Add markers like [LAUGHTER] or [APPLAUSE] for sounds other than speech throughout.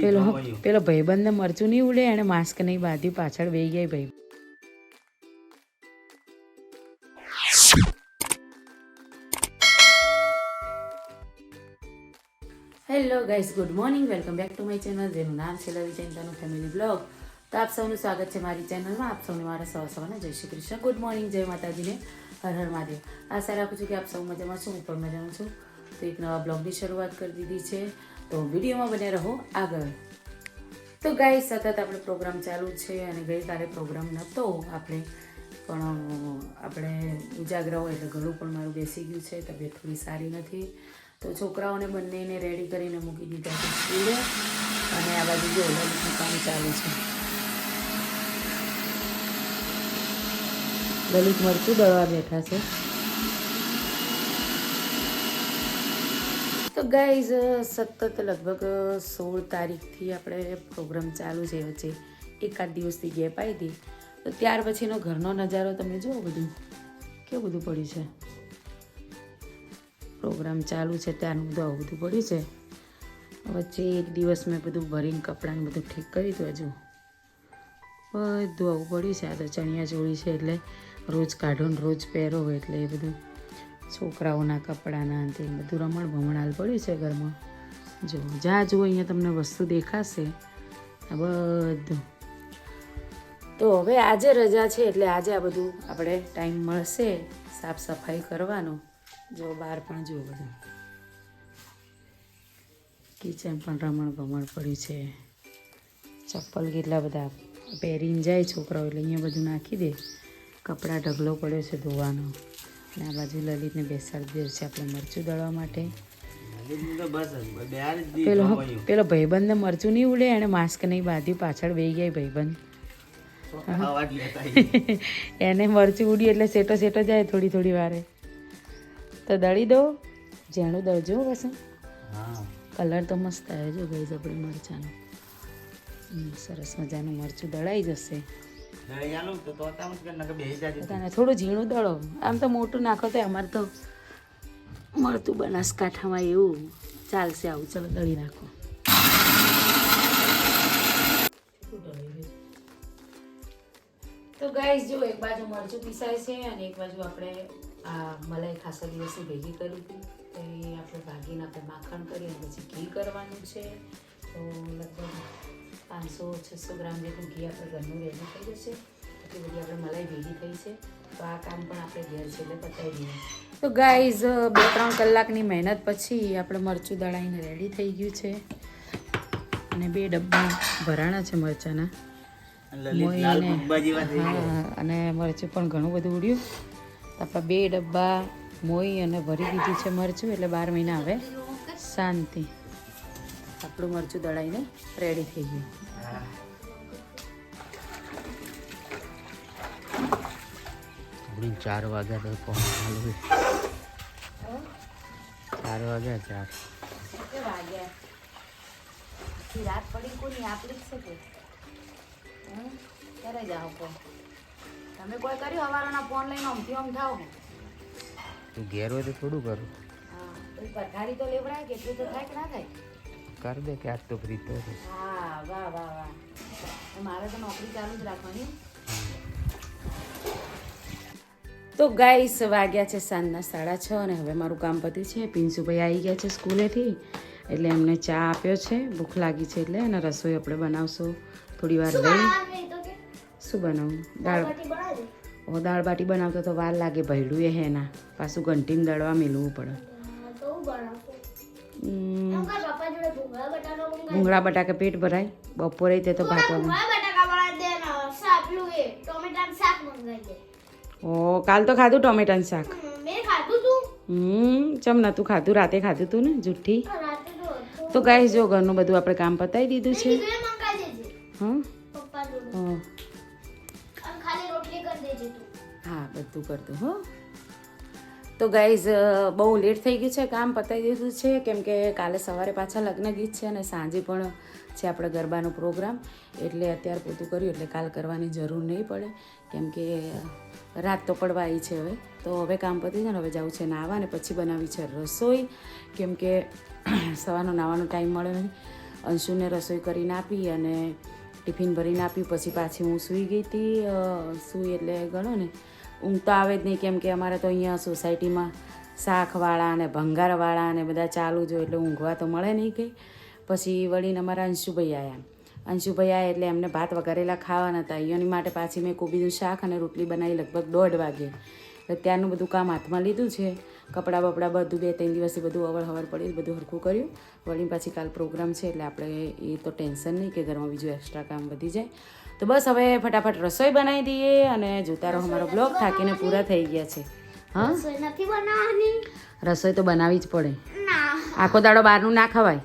પેલો પેલો ભાઈબંધને મરચું નહીં ઉડે એને માસ્ક નહીં બાંધ્યું પાછળ બે ગયા ભાઈ. Hello guys good morning welcome back to my channel જેનું નામ છે લવી ચિંતાનું ફેમિલી બ્લોગ તો આપ સૌનું સ્વાગત છે મારી ચેનલમાં આપ સૌને મારા સવા સવાના જય શ્રી કૃષ્ણ. ગુડ મોર્નિંગ જય માતાજીને. હર હર મહાદેવ. આશા રાખું છું કે આપ સૌ મજામાં છું. હું પણ મજામાં છું. તો એક નવા બ્લોગની શરૂઆત કરી દીધી છે. તો વિડીયોમાં બને રહો આગળ. તો ગાય સતત આપણે પ્રોગ્રામ ચાલુ છે અને ગઈકાલે પ્રોગ્રામ નહોતો આપણે પણ, આપણે ઉજાગરા હોય એટલે ઘણું પણ મારું બેસી ગયું છે, તબિયત થોડી સારી નથી. તો છોકરાઓને બંનેને રેડી કરીને મૂકી દીધા છે સ્કૂલે અને આ બાજુ જો કામ ચાલુ છે. લલિત મરચું દળવા બેઠા છે. તો ગાઈઝ સતત લગભગ સોળ તારીખથી આપણે પ્રોગ્રામ ચાલુ છે, વચ્ચે એકાદ દિવસથી ગેપ આવી હતી. તો ત્યાર પછીનો ઘરનો નજારો તમે જુઓ બધું? કેવું બધું પડ્યું છે? પ્રોગ્રામ ચાલુ છે, ત્યારનું બધું આવું બધું પડ્યું છે. વચ્ચે એક દિવસ મેં બધું ભરીને કપડાને બધું ઠીક કરી હતું હજુ. બધું આવું પડ્યું છે, આ તો ચણિયા ચોળી છે, એટલે રોજ કાઢો ને રોજ પહેરો એટલે એ બધું. છોકરાઓના કપડાના તે બધું રમણ ભમણાલ પડ્યું છે ઘરમાં. જો જ્યાં જુઓ, અહીંયા તમને વસ્તુ દેખાશે. આ બધું. તો હવે આજે રજા છે એટલે આજે આ બધું આપણે ટાઈમ મળશે સાફ સફાઈ કરવાનો. જો બહાર પણ જુઓ બધું. કિચન પણ રમણ ભમણ પડ્યું છે. ચપ્પલ કેટલા બધા પહેરીને જાય છોકરાઓ એટલે અહીંયા બધું નાખી દે. કપડાં ઢગલો પડ્યો છે ધોવાનો. અને આ બાજુ લલિતને બેસાડી દે છે આપણે મરચું દળવા માટે. પેલો પેલો ભાઈબંધને મરચું નહીં ઉડે એણે માસ્ક નહીં બાંધ્યું પાછળ બે ગયા ભાઈબંધ. [LAUGHS] એને મરચું ઉડી એટલે સેટો સેટો જાય થોડી થોડી વારે. તો દળી દો ઝેણું દળજો બસ કલર તો મસ્ત આવે જો ભાઈ આપણે મરચાંનો. સરસ મજાનું મરચું દળાઈ જશે. તને થોડું ઝીણું દળો. આમ તો મોટું નાખો તો અમારે તો મળતું બનાસકાંઠામાં એવું. ચાલશે આવું. ચલો દળી નાખો. તો ગાઈસ જો એક બાજુ મરચું પીસાય છે અને એક બાજુ આપણે આ મલાઈ ખાસા દિવસે ભેગી કરી હતી. તો એ આપણે ભાગીને આપણે માખણ કરી અને પછી ઘી કરવાનું છે. તો લગભગ પાંચસો છસો ગ્રામ જેટલું ઘી આપણે ઘરનું રેડી થઈ જશે. એટલી બધી આપણે મલાઈ ભેગી થઈ છે. તો આ કામ પણ આપણે ઘેર છે એટલે પતાવી દઈએ. તો ગાઈઝ બે ત્રણ કલાકની મહેનત પછી આપણે મરચું દળાઈને રેડી થઈ ગયું છે. અને બે ડબ્બા ભરાણા છે મરચાંના. અને મરચું પણ ઘણું બધું ઉડ્યું. આપણા બે ડબ્બા મોઈ અને ભરી દીધું છે મરચું એટલે બાર મહિના હવે શાંતિ. આપણું મરચું દળાઈને રેડી થઈ ગયું. ચાર વાગ્યા તો ચાલુ ચાર વાગ્યા ચાર. વાગ્યા? આખી રાત પડી કોની? આપણી જ છે હમ? ક્યારે જાઓ કો તમે કોઈ કર્યું હવારોના ફોન લઈને અમથી અમ થાવ? તું ઘેર હોય તો થોડું કરું. હા પથારી તો લેવડાય કેટલું તો થાય કે ના થાય? કર દે કે આજ તો ફ્રી તો છે. હા વાહ વાહ વાહ. મારે તો નોકરી ચાલુ જ રાખવાની. તો ગાઈસ વાગ્યા છે સાંજના સાડા છ અને હવે મારું કામ પત્યું છે. પિન્સુભાઈ આવી ગયા છે સ્કૂલેથી એટલે એમને ચા આપ્યો છે. ભૂખ લાગી છે એટલે અને રસોઈ આપણે બનાવશો. થોડી વાર લઈ. શું બનાવું? દાળ ઓ દાળ બાટી બનાવતો તો વાર લાગે ભયડું એ હેના પાછું ઘંટીને દળવા મેળવું પડે. ભૂંગળા બટાકા પેટ ભરાય. બપોરે તે તો ભાતવાનું ઓ કાલ તો ખાધું ટોમેટાનું શાક. હમ ચમ નતું ખાધું રાતે ખાધું તું ને જુઠ્ઠી? તો ગાઈસ જો ઘરનું બધું આપણે કામ પતાવી દીધું છે. હા બધું કરતું હો. તો ગાઈઝ બહુ લેટ થઈ ગયું છે, કામ પતાવી દીધું છે, કેમ કે કાલે સવારે પાછા લગ્ન ગીત છે અને સાંજે પણ છે આપણે ગરબાનો પ્રોગ્રામ એટલે અત્યારે પૂરતું કર્યું, એટલે કાલ કરવાની જરૂર નહીં પડે, કેમ કે રાત તો પડવા આવી છે હવે. તો હવે કામ પતી છે ને, હવે જવું છે નાહવા અને પછી બનાવી છે રસોઈ. કેમ કે [CLEARS THROAT] સવારનો નાવાનો ટાઈમ મળે નહીં. અંશુને રસોઈ કરીને આપી અને ટિફિન ભરીને આપ્યું, પછી પાછી હું સૂઈ ગઈ હતી સૂઈ એટલે ગણો ને ઊંઘ તો આવે જ નહીં કેમ કે અમારે તો અહીંયા સોસાયટીમાં શાકવાળા અને ભંગારવાળા અને બધા ચાલુ જો એટલે ઊંઘવા તો મળે નહીં કંઈ. પછી વળીને અમારા અંશુભાઈ આવ્યા અંશુભાઈ આવ્યા એટલે એમને ભાત વઘારેલા ખાવાના હતા. અહીંયાની માટે પાછી મેં કોબીનું શાક અને રોટલી બનાવી લગભગ દોઢ વાગે. ત્યારનું બધું કામ હાથમાં લીધું છે. કપડાં બપડા બધું બે ત્રણ દિવસથી બધું અવળ હવળ પડી બધું હરખું કર્યું. વળી પાછી કાલ પ્રોગ્રામ છે એટલે આપણે એ તો ટેન્શન નહીં કે ઘરમાં બીજું એક્સ્ટ્રા કામ વધી જાય. તો બસ હવે ફટાફટ રસોઈ બનાવી દઈએ અને જોતા રહો અમારો બ્લોગ થાકીને પૂરા થઈ ગયા છે. હા? રસોઈ તો બનાવવી જ પડે. આખો દાડો બહારનું ના ખવાય.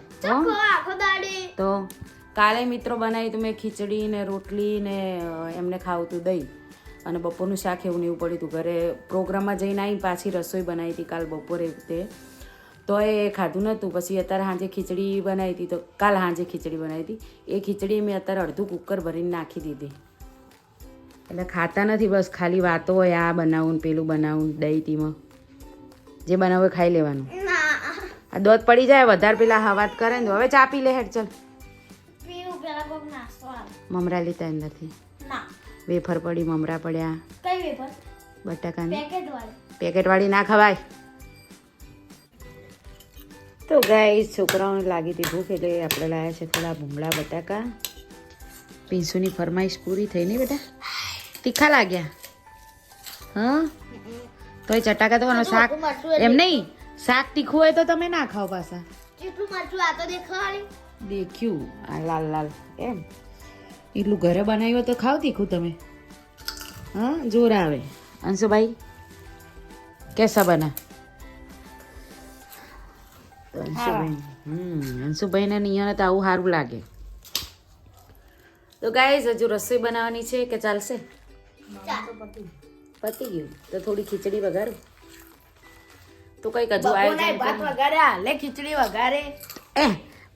તો કાલે મિત્રો બનાવી તું મેં ખીચડી ને રોટલી ને એમને ખાવું તું દહીં. અને બપોરનું શાક એવું ને એવું પડ્યું હતું. ઘરે પ્રોગ્રામમાં જઈને આવી પાછી રસોઈ બનાવી હતી કાલ બપોરે તે. તો એ ખાધું નહોતું. પછી અત્યારે સાંજે ખીચડી બનાવી હતી. તો કાલ સાંજે ખીચડી બનાવી હતી. એ ખીચડી મેં અત્યારે અડધું કુકર ભરીને નાખી દીધી. એટલે ખાતા નથી બસ ખાલી વાતો હોય આ બનાવું ને પેલું બનાવું દહીં તીમાં જે બનાવું ખાઈ લેવાનું. આ દોધ પડી જાય વધારે પેલા હવાત કરે ને હવે ચા પી લે હેડ ચલ. મમરા લીધા અંદરથી વેફર પડી મમરા પડ્યા. કઈ વેફર? બટાકાની. પેકેટ વાળી પેકેટવાળી ના ખવાય. તો ગાય છોકરાઓને લાગી હતી ભૂખ એટલે આપણે લાવ્યા છે થોડા ભૂંગળા બટાકા. પીંસુની ફરમાઈશ પૂરી થઈ નહીં બેટા? તીખા લાગ્યા. હા? એ ચટાકા તો શાક એમ નહીં શાક તીખું હોય તો તમે ના ખાઓ પાછા. કેટલું મરચું આ તો દેખાડી દેખ્યું આ લાલ લાલ એમ. એટલું ઘરે બનાવ્યું તો ખાવ તીખું તમે. હા જોર આવે. અંશુભાઈ કેસા બના અંશુભાઈ અંશુભાઈને અહીંયા તો આવું સારું લાગે. તો ગાઈઝ હજુ રસોઈ બનાવવાની છે કે ચાલશે? પતી ગયું. તો થોડી ખીચડી વઘારું. તો કઈ હજુ ભાત વઘાર્યા. લે ખીચડી વઘારે.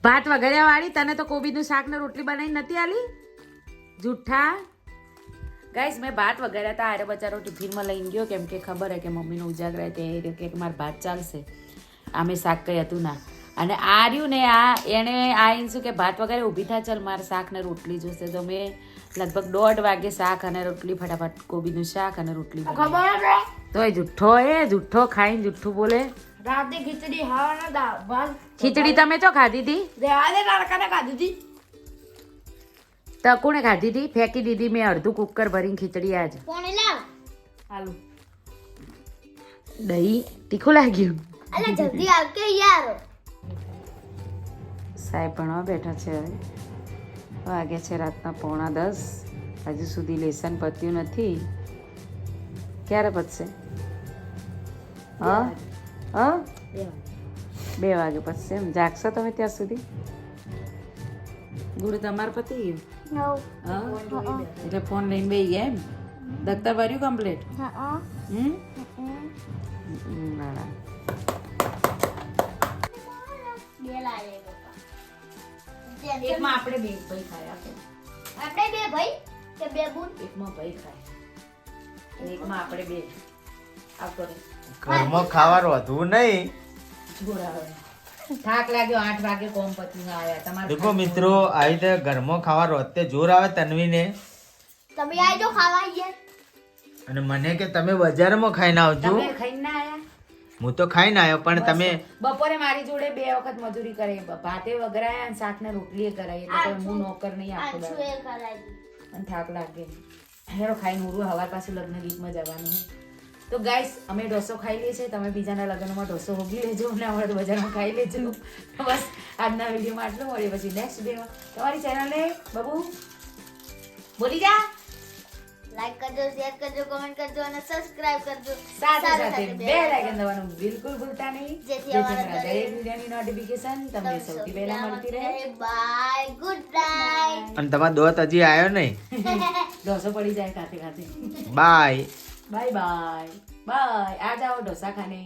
ભાત વઘાર્યા વાળી તને તો કોબીનું શાક ને રોટલી બનાવી નથી આલી? જુઠ્ઠા? ગાઈસ મેં ભાત વઘાર્યા હતા. આરે બચારો ટિફિનમાં લઈને ગયો. કેમ કે ખબર હે કે મમ્મીનો ઉજાગરા તે કે મારે ભાત ચાલશે. આમે શાક કંઈ હતું ના. અને આ રહ્યું ને આ એણે આ એમ શું કે ભાત વગેરે ઊભી થા ચાલ મારે શાક ને રોટલી જોશે. તો મેં લગભગ દોઢ વાગે શાક અને રોટલી ફટાફટ કોબીનું શાક અને રોટલી. ખબર તો એ જુઠ્ઠો એ જુઠ્ઠો ખાઈને જુઠ્ઠું બોલે. રાતે ખીચડી ખાવાના ખીચડી તમે ચો ખાધી હતી ખાધી હતી તો કોણે ખાધી હતી ફેંકી દીધી મેં અડધું કુકર ભરીને ખીચડી આજ. પોણે હાલો. દહીં તીખું લાગ્યું? અલે જલ્દી આવ કે યાર સાહેબ ભણવા બેઠા છે. હવે વાગે છે રાતના પોણા દસ. હજુ સુધી લેસન પત્યું નથી. ક્યારે પતશે? હા? હા? બે વાગે પતશે એમ. જાગશો તમે ત્યાં સુધી? ગુરુ તમારે પતી ગયું? હા? એટલે ફોન લઈને બે ગયા એમ? દત્તા ભર્યું કમ્પ્લીટ? હા હમ? ના એકમાં આપણે બે ભાઈ ખાય આપણે બે ભાઈ કે બે બુન? એકમાં ભાઈ ખાય. એકમાં આપણે બે. ઘરમાં ખાવાનું હતું નહીં. થાક લાગ્યો આઠ વાગે કોમ પતી આવ્યા. તમારે દેખો મિત્રો આવી રીતે ઘરમાં ખાવા રોતે જોર આવે તન્વીને. તમે આવજો ખાવા અહીંયા અને મને કે તમે બજારમાં ખાઈને આવજો. તમે ખાઈને આયા? હું તો ખાઈને આવ્યો પણ તમે બપોરે મારી જોડે બે વખત મજૂરી કરે ભાતે વગરાયા અને શાક ને રોટલી કરાઈ. એટલે હું નોકર નહીં આપું આછું એ કરાવી અને થાક લાગે. હેરો ખાઈને ઉરું હવાર પાછું લગ્ન ગીતમાં જવાનું છે. તો ગાઈસ અમે ઢોસો ખાઈ લઈએ છીએ. તમે બીજાના લગ્નમાં ઢોસો હોગી લેજો અને અમારા તો બજારમાં ખાઈ લેજો. બસ આજના વિડીયોમાં આટલું. મળીએ પછી નેક્સ્ટ વિડીયોમાં તમારી ચેનલને બબુ બોલી જા. લાઈક કરજો શેર કરજો કમેન્ટ કરજો અને સબસ્ક્રાઇબ કરજો. સાથે સાથે બે લાઇકન દબાવવાનું બિલકુલ ભૂલતા નહીં. જેથી અમારા દરેક વિડીયોની નોટિફિકેશન તમને સૌથી પહેલા મળતી રહે. બાય ગુડ નાઈટ અને તમારો દોત હજી આવ્યો નહીં? [LAUGHS] ઢોસો પડી જાય ખાતે ખાતે. બાય બાય બાય બાય આ જાઓ ઢોસા ખાને